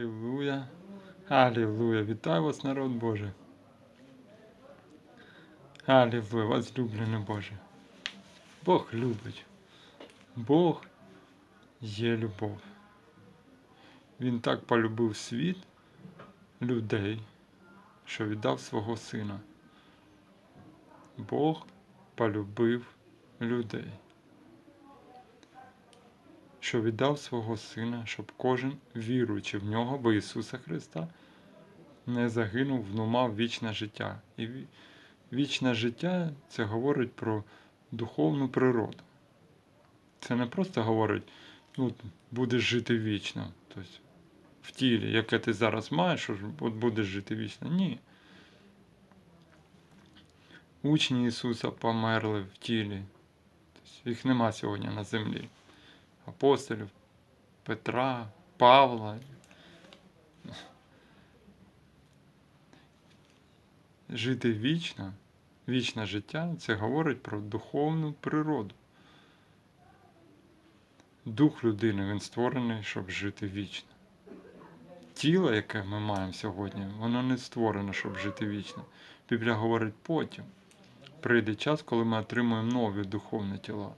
Аллилуйя. Аллилуйя. Вітаю вас, народ Божий. Аллилуйя, возлюблений Боже. Бог любить. Бог є любов. Він так полюбив світ, людей, що віддав свого сина. Бог полюбив людей. Що віддав свого сина, щоб кожен, віруючи в нього, бо Ісуса Христа, не загинув, но мав вічне життя. І вічне життя це говорить про духовну природу. Це не просто говорить, ну, будеш жити вічно. Тобто в тілі, яке ти зараз маєш, от будеш жити вічно. Ні. Учні Ісуса померли в тілі. Тобто їх нема сьогодні на землі. Апостолів, Петра, Павла. Жити вічно, вічне життя це говорить про духовну природу. Дух людини він створений, щоб жити вічно. Тіло, яке ми маємо сьогодні, воно не створене, щоб жити вічно. Біблія говорить потім. Прийде час, коли ми отримуємо нові духовні тіла.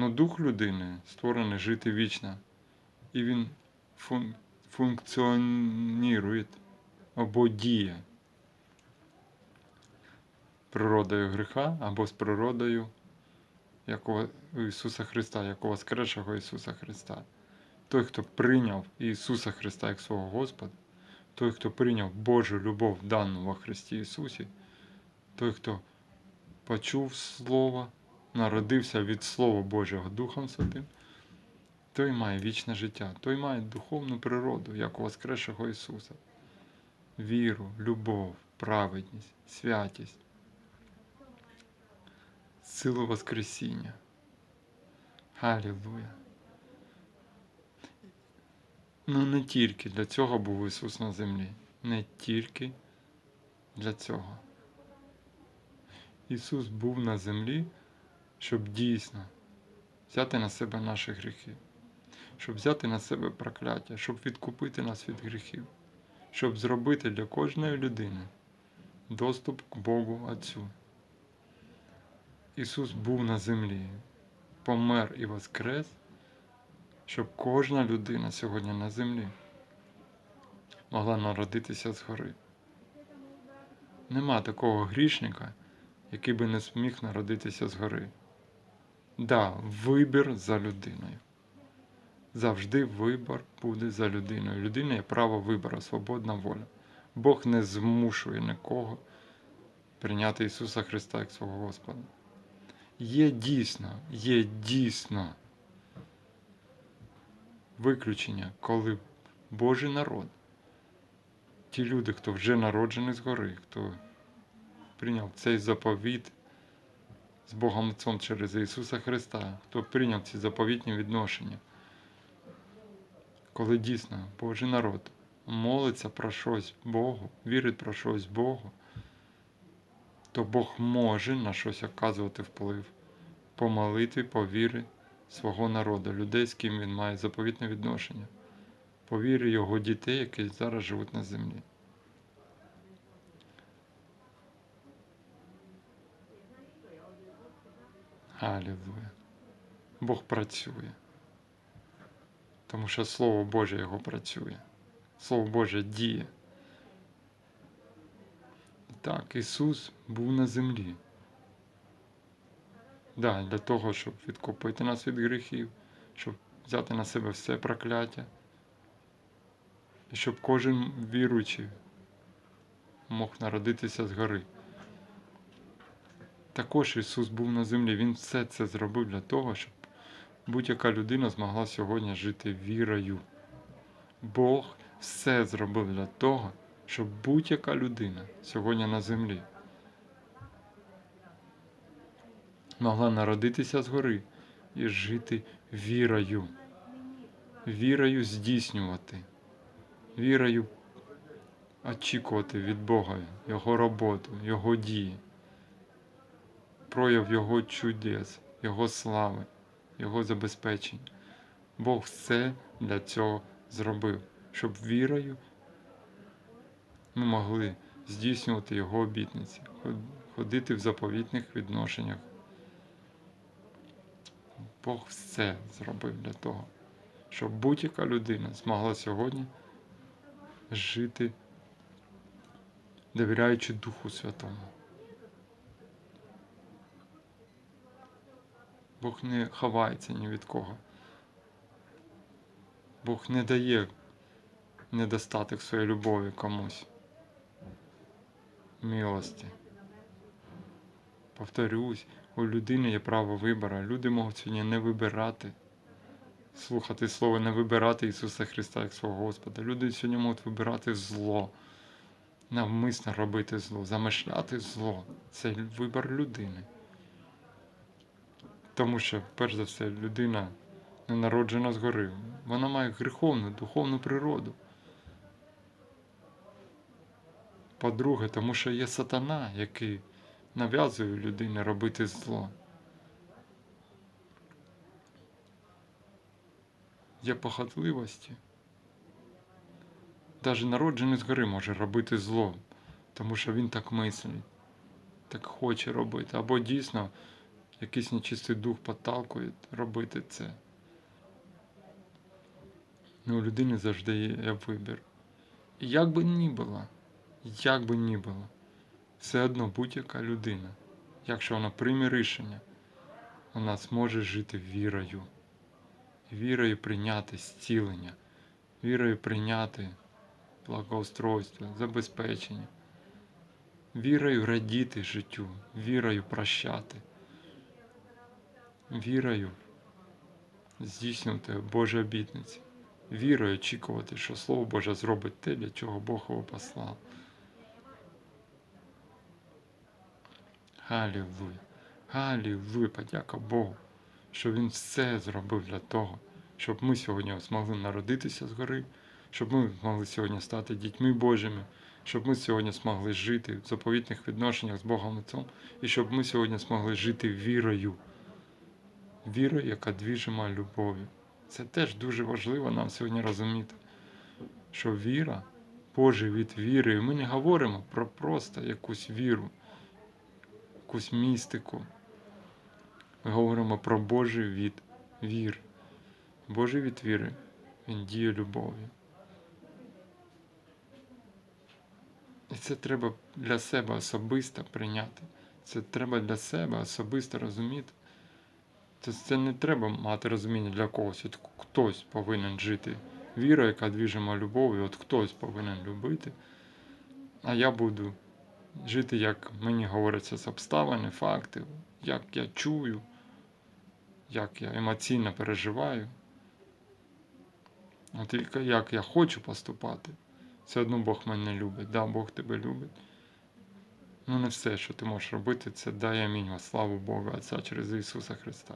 Но дух людини створений жити вічно. І він фун- функціонує або діє природою гріха або з природою якого Ісуса Христа, як воскресшого Ісуса Христа. Той, хто прийняв Ісуса Христа як свого Господа, той, хто прийняв Божу любов дану во Христі Ісусі, той, хто почув Слово, народився від Слова Божого Духом Святим, той має вічне життя, той має духовну природу, як у воскресшого Ісуса. Віру, любов, праведність, святість, силу Воскресіння. Аллилуйя. Ну не тільки для цього був Ісус на землі. Не тільки для цього. Ісус був на землі, щоб дійсно взяти на себе наші гріхи, щоб взяти на себе прокляття, щоб відкупити нас від гріхів, щоб зробити для кожної людини доступ к Богу Отцю. Ісус був на землі, помер і воскрес, щоб кожна людина сьогодні на землі могла народитися згори. Нема такого грішника, який би не зміг народитися згори. Да, вибір за людиною. Завжди вибір буде за людиною. Людина є право вибору, свободна воля. Бог не змушує нікого прийняти Ісуса Христа як свого Господа. Є дійсно, є дійсно виключення, коли Божий народ, ті люди, хто вже народжений згори, хто прийняв цей заповіт з Богом Отцом через Ісуса Христа, хто прийняв ці заповітні відношення, коли дійсно Божий народ молиться про щось Богу, вірить про щось Богу, то Бог може на щось оказувати вплив по молитві, по вірі свого народу, людей, з ким він має заповітне відношення, по вірі його дітей, які зараз живуть на землі. Алілуя. Бог працює. Тому що Слово Боже Його працює. Слово Боже діє. Так, Ісус був на землі. Да, для того, щоб відкупити нас від гріхів, щоб взяти на себе все прокляття. І щоб кожен віруючий мог народитися згори. Також Ісус був на землі. Він все це зробив для того, щоб будь-яка людина змогла сьогодні жити вірою. Бог все зробив для того, щоб будь-яка людина сьогодні на землі могла народитися згори і жити вірою. Вірою здійснювати, вірою очікувати від Бога Його роботу, Його дії, прояв Його чудес, Його слави, Його забезпечення. Бог все для цього зробив. щоб вірою ми могли здійснювати Його обітниці, ходити в заповітних відношеннях. Бог все зробив для того, щоб будь-яка людина змогла сьогодні жити, довіряючи Духу Святому. Бог не ховається ні від кого. Бог не дає недостаток своєї любові комусь. Милості. Повторюсь, у людини є право вибору. Люди можуть сьогодні не вибирати, слухати слово, не вибирати Ісуса Христа як свого Господа. Люди сьогодні можуть вибирати зло, навмисно робити зло, замишляти зло. Це вибір людини. Тому що, перш за все, людина не народжена згори. Вона має гріховну, духовну природу. По-друге, тому що є сатана, який нав'язує людині робити зло. Є похотливості. Навіть народжений згори може робити зло, тому що він так мислить, так хоче робити. Або дійсно якийсь нечистий дух підталкує робити це. Ну, у людини завжди є вибір. І як би ні було, як би ні було, все одно будь-яка людина, якщо вона прийме рішення, вона зможе жити вірою. Вірою прийняти зцілення, вірою прийняти благоустройство, забезпечення, вірою радіти життю, вірою прощати, вірою здійснювати Божі обітниці, вірою очікувати, що Слово Боже зробить те, для чого Бог його послав. Галілуя. Галілуя, подяка Богу, що Він все зробив для того, щоб ми сьогодні змогли народитися згори, щоб ми змогли сьогодні стати дітьми Божими, щоб ми сьогодні змогли жити в заповітних відношеннях з Богом Отцом, і щоб ми сьогодні змогли жити вірою, вірою, яка двіжима любов'ю. Це теж дуже важливо нам сьогодні розуміти, що віра, Божий від віри, і ми не говоримо про просто якусь віру якусь містику. Ми говоримо про Божий від вір. Божий від віри, він діє любов'ю. І це треба для себе особисто прийняти. Це треба для себе особисто розуміти. Це, це не треба мати розуміння для когось. От хтось повинен жити вірою, яка двіжима любов'ю, от хтось повинен любити, а я буду жити, як мені говориться з обставини, факти, як я чую, як я емоційно переживаю. От тільки як я хочу поступати, все одно Бог мене любить. Да, Бог тебе любить. Ну не все, що ти можеш робити, це дай амінь во славу Бога Отця через Ісуса Христа.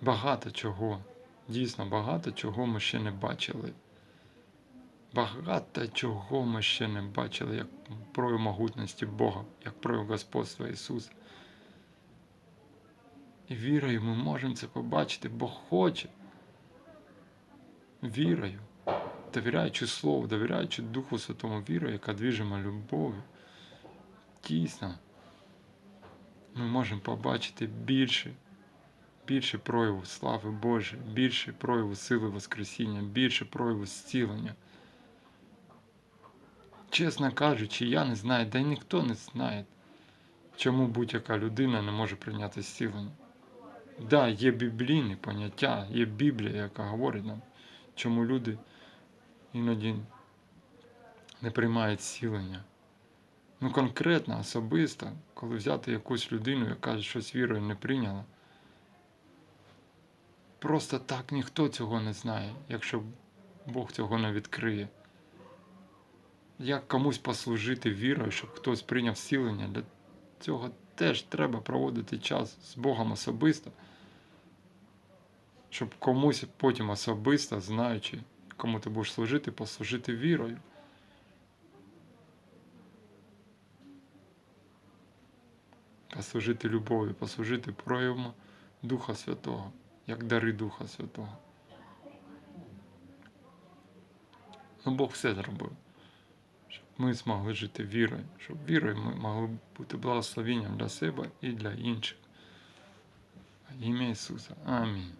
Багато чого, дійсно багато чого ми ще не бачили. Багато чого ми ще не бачили, як прояв могутності Бога, як прояв господства Ісуса. І вірою ми можемо це побачити, Бог хоче. Вірою, довіряючи Слову, довіряючи Духу Святому вірою, яка двіжима любов'ю. Дійсно, ми можемо побачити більше, більше прояву слави Божої, більше прояву сили Воскресіння, більше прояву зцілення. Чесно кажучи, я не знаю, да й ніхто не знає, чому будь-яка людина не може прийняти зцілення. Так, да, є біблійні поняття, є Біблія, яка говорить нам, чому люди іноді не приймають зцілення. Ну, конкретно, особисто, коли взяти якусь людину, яка щось вірою не прийняла, просто так ніхто цього не знає, якщо Бог цього не відкриє. Як комусь послужити вірою, щоб хтось прийняв зцілення, для цього теж треба проводити час з Богом особисто, щоб комусь потім особисто, знаючи, кому ти будеш служити, послужити вірою. Послужити любов'ю, послужити проявом Духа Святого. як дари Духа Святого. Ну, Бог все зробив, щоб ми змогли жити вірою, щоб вірою ми могли бути благословенням для себе і для інших. Ім'я Ісуса. Амінь.